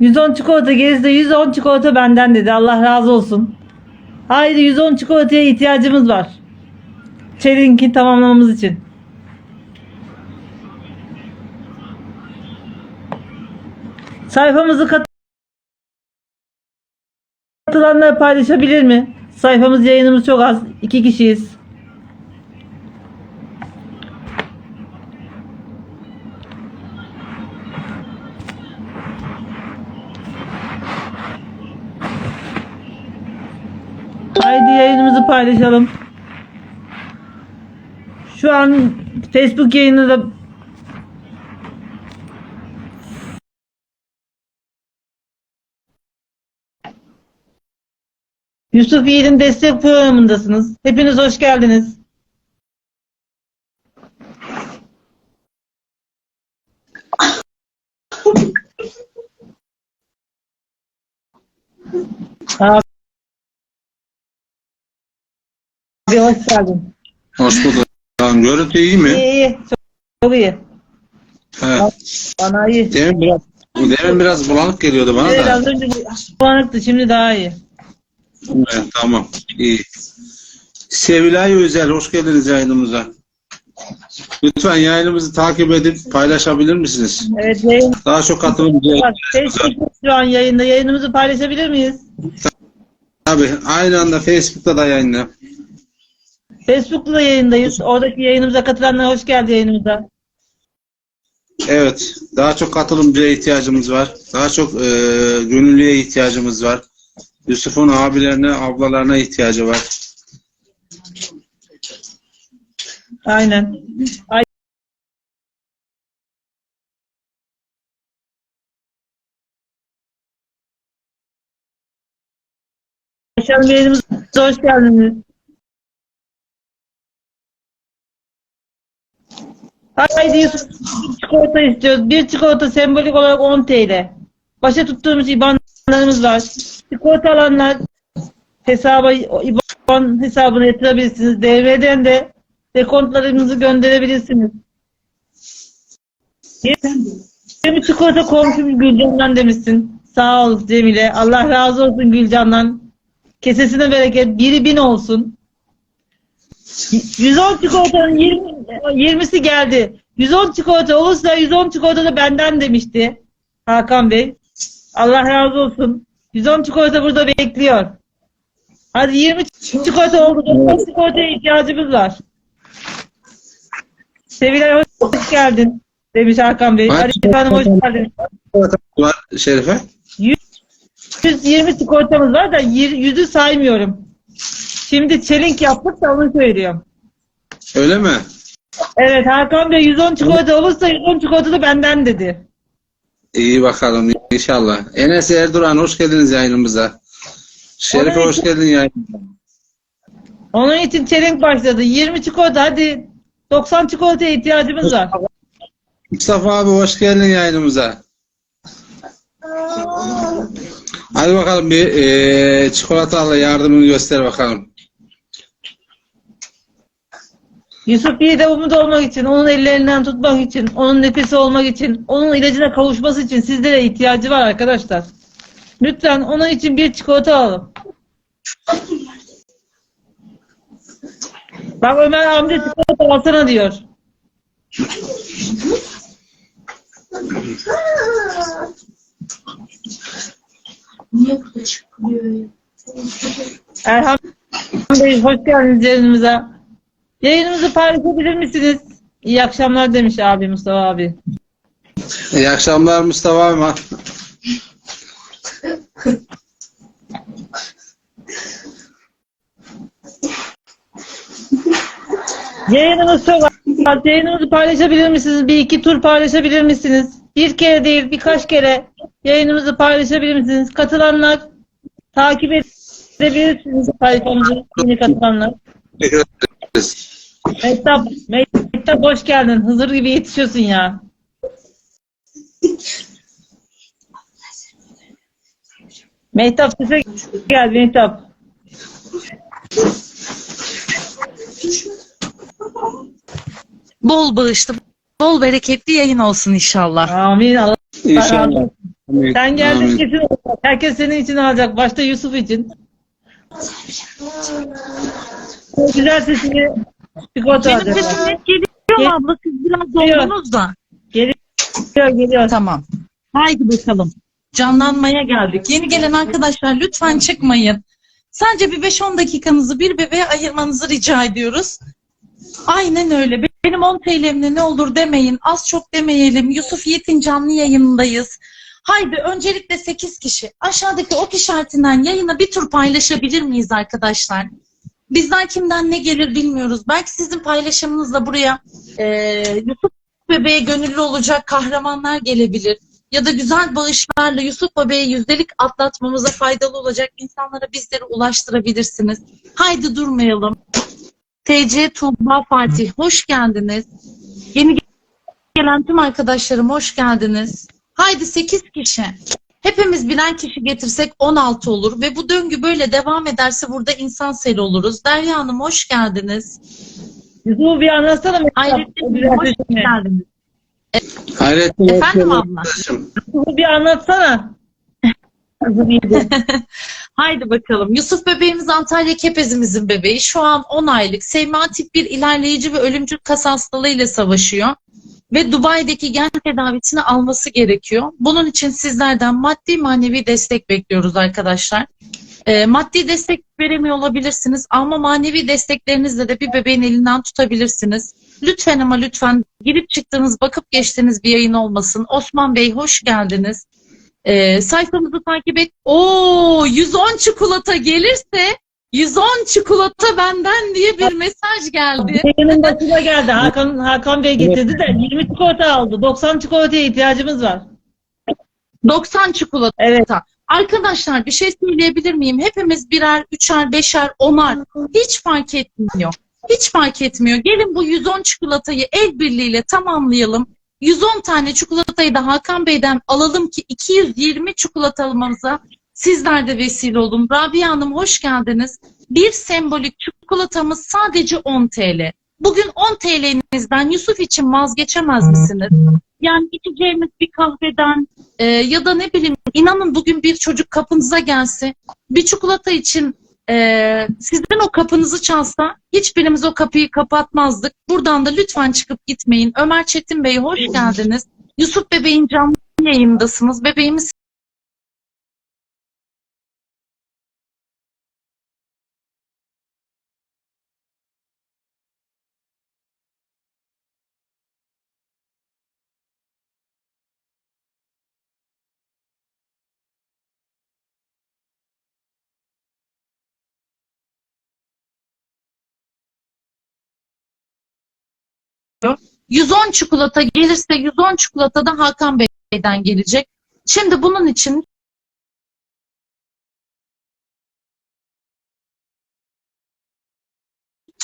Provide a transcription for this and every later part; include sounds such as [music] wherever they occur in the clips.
110 çikolata gezdi. 110 çikolata benden dedi. Allah razı olsun. Haydi 110 çikolataya ihtiyacımız var. Çelink'i tamamlamamız için. Sayfamızı kat- katılanlar paylaşabilir mi? Sayfamız yayınımız çok az. İki kişiyiz. Haydi yayınımızı paylaşalım. Şu an Facebook yayını da Yusuf Yiğit'in destek programındasınız. Hepiniz hoş geldiniz. Abi hoş geldin. Hoş bulduk. Görüntü iyi mi? İyi iyi. Çok, çok iyi. He. Bana iyi. Demin biraz, demin biraz bulanık geliyordu bana Evet, da. az önce bulanıktı. Şimdi daha iyi. Evet, tamam. İyi. Sevilay Özel, hoş geldiniz yayınımıza. Lütfen yayınımızı takip edip paylaşabilir misiniz? Evet yayın Daha çok katılımcı. var. Facebook şu an yayında. Yayınımızı paylaşabilir miyiz? Tabii, aynı anda Facebook'ta da yayınla. Facebook'ta da yayındayız. Oradaki yayınımıza katılanlar hoş geldi yayınımıza. Evet, daha çok katılımcıya ihtiyacımız var. Daha çok e, gönüllüye ihtiyacımız var. Yusuf'un abilerine, ablalarına ihtiyacı var. Aynen. Ay Ayşe Hanım yayınımıza hoş geldiniz. Haydi bir çikolata istiyoruz. Bir çikolata sembolik olarak 10 TL. Başa tuttuğumuz IBAN'larımız var. Çikolata alanlar hesaba IBAN hesabına yatırabilirsiniz. DV'den de dekontlarınızı gönderebilirsiniz. Cemil çikolata komşum Gülcan'dan demişsin. Sağ ol Cemile. Allah razı olsun Gülcan'dan. Kesesine bereket. Biri bin olsun. 110 çikolatanın 20, 20'si geldi. 110 çikolata olursa 110 çikolata da benden demişti Hakan Bey. Allah razı olsun. 110 çikolata burada bekliyor. Hadi 20 çikolata oldu. 90 çikolataya ihtiyacımız var. Sevilay hoş geldin demiş Hakan Bey. Arif Hanım hoş geldiniz. Var Şerife? 120 çikolatamız var da yir- yüzü saymıyorum. Şimdi çelink yaptık da onu söylüyorum. Öyle mi? Evet Hakan Bey 110 çikolata olursa 110 çikolata da benden dedi. İyi bakalım inşallah. Enes Erduran hoş geldiniz yayınımıza. Şerife Oraya- hoş geldin yayınımıza. Onun için çelenk başladı. 20 çikolata hadi 90 çikolataya ihtiyacımız var. Mustafa abi hoş geldin yayınımıza. Hadi bakalım bir eee çikolatalı yardımını göster bakalım. Yusuf Yiğit'e umut olmak için, onun ellerinden tutmak için, onun nefesi olmak için, onun ilacına kavuşması için sizlere ihtiyacı var arkadaşlar. Lütfen onun için bir çikolata alalım. Bak Ömer amca çikolata alsana diyor. Erhan Bey hoş geldiniz yayınımıza. Yayınımızı paylaşabilir misiniz? İyi akşamlar demiş abi Mustafa abi. İyi akşamlar Mustafa abi. Yayınımız çok az. Yayınımızı paylaşabilir misiniz? Bir iki tur paylaşabilir misiniz? Bir kere değil birkaç kere yayınımızı paylaşabilir misiniz? Katılanlar takip edebilirsiniz sayfamızı yeni katılanlar. [laughs] Mehtap, Mehtap hoş geldin. Hızır gibi yetişiyorsun ya. Mehtap size gel Mehtap. Bol bağışlı, bol bereketli yayın olsun inşallah. Amin. Allah İnşallah. Sen geldin kesin olacak. Herkes senin için alacak. Başta Yusuf için. Güzel sesini çikolata Benim sesim net geliyor mu abla? Siz biraz Geliyor. dondunuz da. Geliyor geliyor. Tamam. Haydi bakalım. Canlanmaya geldik. Yeni gelen arkadaşlar lütfen çıkmayın. Sadece bir 5-10 dakikanızı bir bebeğe ayırmanızı rica ediyoruz. Aynen öyle. Benim 10 TL'mle ne olur demeyin. Az çok demeyelim. Yusuf Yiğit'in canlı yayınındayız. Haydi öncelikle 8 kişi. Aşağıdaki ok işaretinden yayını bir tur paylaşabilir miyiz arkadaşlar? Bizden kimden ne gelir bilmiyoruz. Belki sizin paylaşımınızla buraya eee Yusuf bebeğe gönüllü olacak kahramanlar gelebilir. Ya da güzel bağışlarla Yusuf bebeği yüzdelik atlatmamıza faydalı olacak insanlara bizleri ulaştırabilirsiniz. Haydi durmayalım. TC Tuğba Fatih hoş geldiniz. Yeni gelen tüm arkadaşlarım hoş geldiniz. Haydi 8 kişi. Hepimiz birer kişi getirsek 16 olur ve bu döngü böyle devam ederse burada insan seli oluruz. Derya Hanım hoş geldiniz. Yusuf'u bir anlatsana. Hayrettin güzel Bey hoş geldiniz. Hayrettin Efendim abla? Yusuf'u bir anlatsana. [laughs] Haydi bakalım. Yusuf bebeğimiz Antalya Kepezimizin bebeği. Şu an 10 aylık. SMA tip 1 ilerleyici ve ölümcül kas hastalığıyla savaşıyor. Ve Dubai'deki gen tedavisini alması gerekiyor. Bunun için sizlerden maddi manevi destek bekliyoruz arkadaşlar. Ee, maddi destek veremiyor olabilirsiniz ama manevi desteklerinizle de bir bebeğin elinden tutabilirsiniz. Lütfen ama lütfen girip çıktığınız, bakıp geçtiğiniz bir yayın olmasın. Osman Bey hoş geldiniz. Ee, sayfamızı takip et. Oo 110 çikolata gelirse 110 çikolata benden diye bir mesaj geldi. Yayının başına geldi. Hakan, Hakan Bey getirdi de 20 çikolata aldı. 90 çikolataya ihtiyacımız var. 90 çikolata. Evet. Arkadaşlar bir şey söyleyebilir miyim? Hepimiz birer, üçer, beşer, onar. Hiç fark etmiyor. Hiç fark etmiyor. Gelin bu 110 çikolatayı el birliğiyle tamamlayalım. 110 tane çikolatayı da Hakan Bey'den alalım ki 220 çikolata almamıza sizler de vesile olun. Rabia Hanım hoş geldiniz. Bir sembolik çikolatamız sadece 10 TL. Bugün 10 TL'nizden Yusuf için vazgeçemez misiniz? Yani içeceğimiz bir kahveden e, ya da ne bileyim inanın bugün bir çocuk kapınıza gelse bir çikolata için e, sizden o kapınızı çalsa hiçbirimiz o kapıyı kapatmazdık. Buradan da lütfen çıkıp gitmeyin. Ömer Çetin Bey hoş geldiniz. Yusuf Bebeğin canlı yayındasınız. Bebeğimiz 110 çikolata gelirse 110 çikolata da Hakan Bey'den gelecek. Şimdi bunun için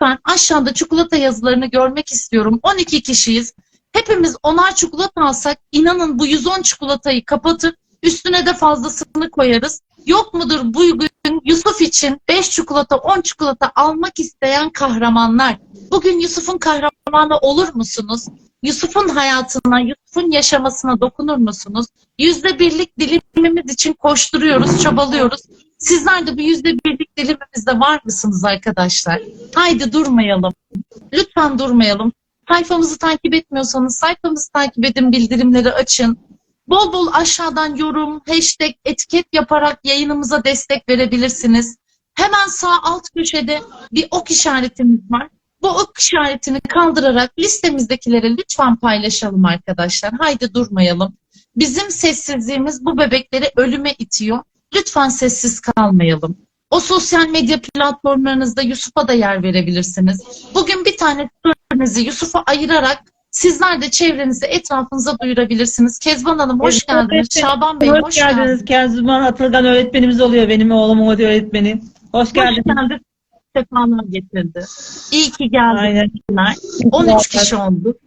lütfen aşağıda çikolata yazılarını görmek istiyorum. 12 kişiyiz. Hepimiz onar çikolata alsak inanın bu 110 çikolatayı kapatır üstüne de fazlasını koyarız. Yok mudur bugün Yusuf için 5 çikolata 10 çikolata almak isteyen kahramanlar? Bugün Yusuf'un kahramanı olur musunuz? Yusuf'un hayatına, Yusuf'un yaşamasına dokunur musunuz? Yüzde birlik dilimimiz için koşturuyoruz, çabalıyoruz. Sizler de bu yüzde birlik dilimimizde var mısınız arkadaşlar? Haydi durmayalım. Lütfen durmayalım. Sayfamızı takip etmiyorsanız sayfamızı takip edin, bildirimleri açın. Bol bol aşağıdan yorum, hashtag, etiket yaparak yayınımıza destek verebilirsiniz. Hemen sağ alt köşede bir ok işaretimiz var. Bu ok işaretini kaldırarak listemizdekilere lütfen paylaşalım arkadaşlar. Haydi durmayalım. Bizim sessizliğimiz bu bebekleri ölüme itiyor. Lütfen sessiz kalmayalım. O sosyal medya platformlarınızda Yusuf'a da yer verebilirsiniz. Bugün bir tane story'nizi Yusuf'a ayırarak sizler de çevrenize, etrafınıza duyurabilirsiniz. Kezban Hanım hoş Evet, geldiniz. evet. Şaban Bey Hoş, hoş, geldiniz. geldiniz. Kezban Atılgan öğretmenimiz oluyor benim oğlum o öğretmeni. Hoş Hoş geldiniz. geldiniz. Sefalar getirdi. İyi ki geldiniz. Aynen. 13 kişi oldu.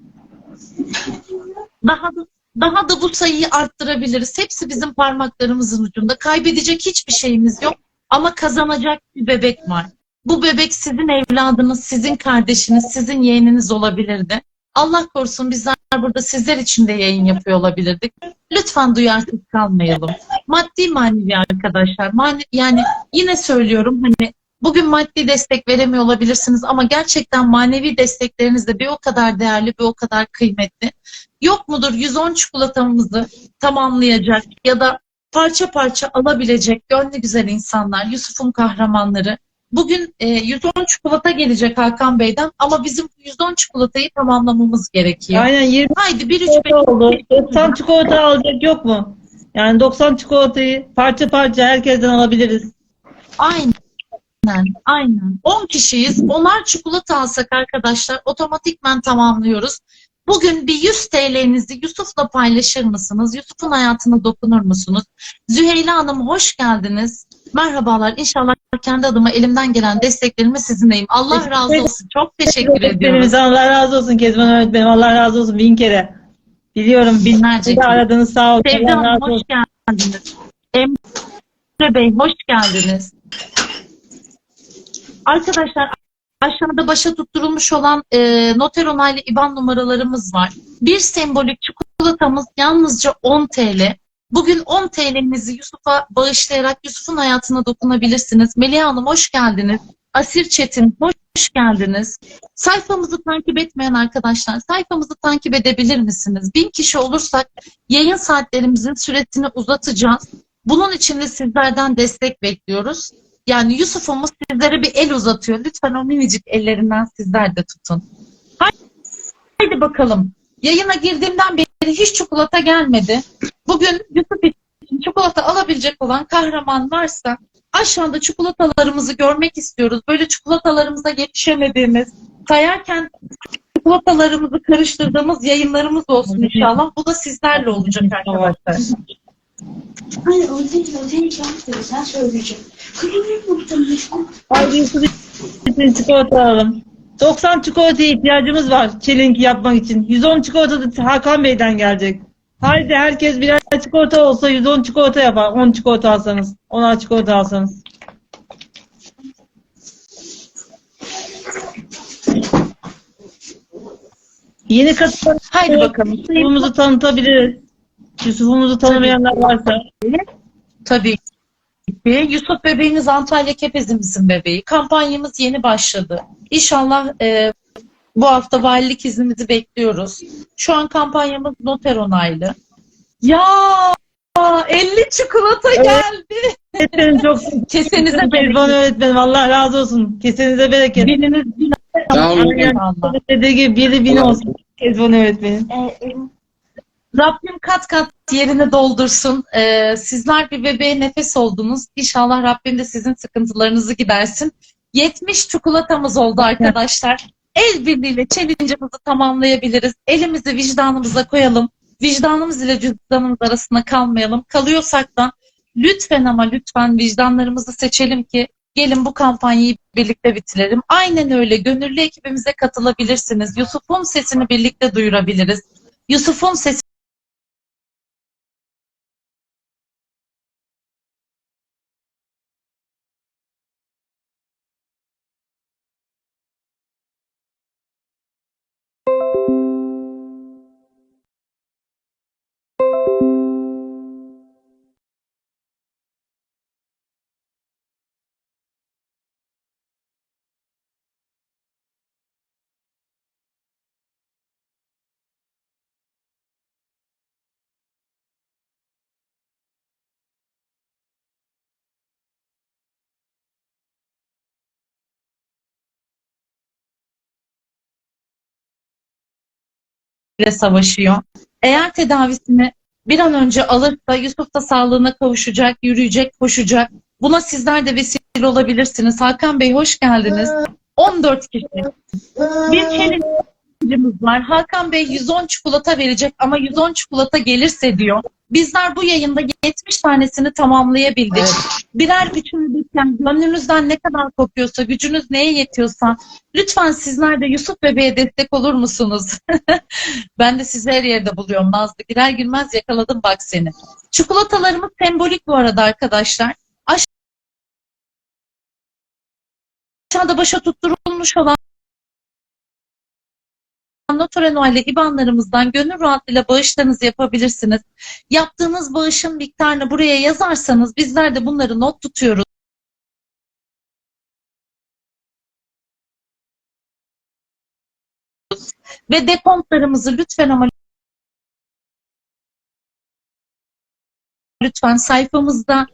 Daha da, daha da bu sayıyı arttırabiliriz. Hepsi bizim parmaklarımızın ucunda. Kaybedecek hiçbir şeyimiz yok. Ama kazanacak bir bebek var. Bu bebek sizin evladınız, sizin kardeşiniz, sizin yeğeniniz olabilirdi. Allah korusun bizler burada sizler için de yayın yapıyor olabilirdik. Lütfen duyarsız kalmayalım. Maddi manevi arkadaşlar. Mane- yani yine söylüyorum hani bugün maddi destek veremiyor olabilirsiniz ama gerçekten manevi destekleriniz de bir o kadar değerli, bir o kadar kıymetli. Yok mudur 110 çikolatamızı tamamlayacak ya da parça parça alabilecek gönlü güzel insanlar, Yusuf'un kahramanları. Bugün e, 110 çikolata gelecek Hakan Bey'den ama bizim bu 110 çikolatayı tamamlamamız gerekiyor. Aynen 20 Haydi bir üç oldu. 90 çikolata alacak yok mu? Yani 90 çikolatayı parça parça herkesten alabiliriz. Aynen. Aynen. 10 kişiyiz. 10'ar çikolata alsak arkadaşlar otomatikmen tamamlıyoruz. Bugün bir 100 TL'nizi Yusuf'la paylaşır mısınız? Yusuf'un hayatına dokunur musunuz? Züheyla Hanım hoş geldiniz. Merhabalar. İnşallah kendi adıma elimden gelen desteklerimi sizinleyim. Allah razı olsun. Çok teşekkür. Öğretmenimize Allah razı olsun Kezban öğretmenim. Allah razı olsun bin kere. Biliyorum bin Binlerce de aradınız sağ olun. Sevda Hanım hoş geldiniz. Emre Bey hoş geldiniz. Arkadaşlar aşağıda başa tutturulmuş olan e, noter onaylı IBAN numaralarımız var. Bir sembolik çikolatamız yalnızca 10 TL. Bugün 10 TL'nizi Yusuf'a bağışlayarak Yusuf'un hayatına dokunabilirsiniz. Melih Hanım hoş geldiniz. Asir Çetin hoş geldiniz. Sayfamızı takip etmeyen arkadaşlar sayfamızı takip edebilir misiniz? Bin kişi olursak yayın saatlerimizin süresini uzatacağız. Bunun için de sizlerden destek bekliyoruz. Yani Yusuf'umuz sizlere bir el uzatıyor. Lütfen o minicik ellerinden sizler de tutun. Haydi bakalım. Yayına girdiğimden beri hiç çikolata gelmedi. Bugün Yusuf için çikolata alabilecek olan kahraman varsa aşağıda çikolatalarımızı görmek istiyoruz. Böyle çikolatalarımıza yetişemediğimiz, sayarken çikolatalarımızı karıştırdığımız yayınlarımız olsun inşallah. Bu da sizlerle olacak arkadaşlar. Hayır o değil o değil. Sen söyleyeceksin. Kırılır mı bu tanışma? Haydi Yusuf için çikolata alalım. 90 çikolataya ihtiyacımız var çelenk yapmak için. 110 çikolata da Hakan Bey'den gelecek. Haydi herkes birer çikolata olsa 110 çikolata yapar. 10 çikolata alsanız. 10'ar çikolata alsanız. Yeni katılan Haydi bakalım. Yusuf'umuzu tanıtabiliriz. Yusuf'umuzu tanımayanlar varsa. Tabii ki. Yusuf bebeğimiz Antalya Kepezimizin bebeği. Kampanyamız yeni başladı. İnşallah e, bu hafta valilik iznimizi bekliyoruz. Şu an kampanyamız noter onaylı. Ya 50 çikolata Evet. geldi. Öğretmenim çok [laughs] Kesenize bereket. öğretmenim Allah razı olsun. Kesenize bereket. Biriniz bin. Allah. Dediği gibi biri bin olsun. Kezban öğretmenim. Rabbim kat kat yerini doldursun. Ee, sizler bir bebeğe nefes oldunuz. İnşallah Rabbim de sizin sıkıntılarınızı gidersin. 70 çikolatamız oldu arkadaşlar. El birliğiyle challenge'ımızı tamamlayabiliriz. Elimizi vicdanımıza koyalım. Vicdanımız ile cüzdanımız arasında kalmayalım. Kalıyorsak da lütfen ama lütfen vicdanlarımızı seçelim ki gelin bu kampanyayı birlikte bitirelim. Aynen öyle. Gönüllü ekibimize katılabilirsiniz. Yusuf'un sesini birlikte duyurabiliriz. Yusuf'un sesi ile savaşıyor. Eğer tedavisini bir an önce alırsa Yusuf da sağlığına kavuşacak, yürüyecek, koşacak. Buna sizler de vesile olabilirsiniz. Hakan Bey hoş geldiniz. 14 kişi. Bir challenge'ımız var. Hakan Bey 110 çikolata verecek ama 110 çikolata gelirse diyor. Bizler bu yayında 70 tanesini tamamlayabildik. Birer üçünü birken gönlünüzden ne kadar kopuyorsa, gücünüz neye yetiyorsa lütfen sizler de Yusuf bebeğe destek olur musunuz? [laughs] ben de sizi her yerde buluyorum Nazlı. Girer girmez yakaladım bak seni. Çikolatalarımız sembolik bu arada arkadaşlar. Aşağıda başa tutturulmuş olan Toreno ile IBAN'larımızdan gönül rahatlığıyla bağışlarınızı yapabilirsiniz. Yaptığınız bağışın miktarını buraya yazarsanız bizler de bunları not tutuyoruz. Ve dekontlarımızı lütfen ama lütfen sayfamızda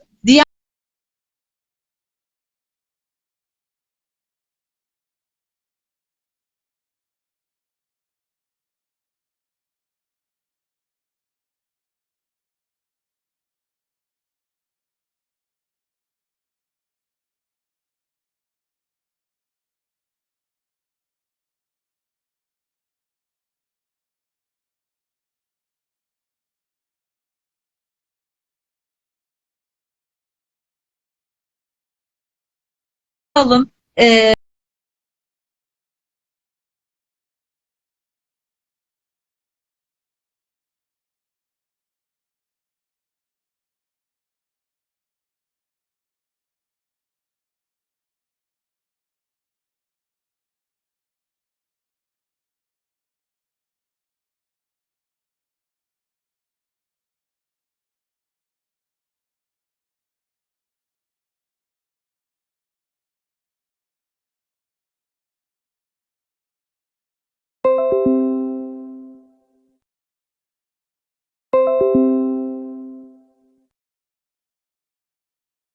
alın. Ee,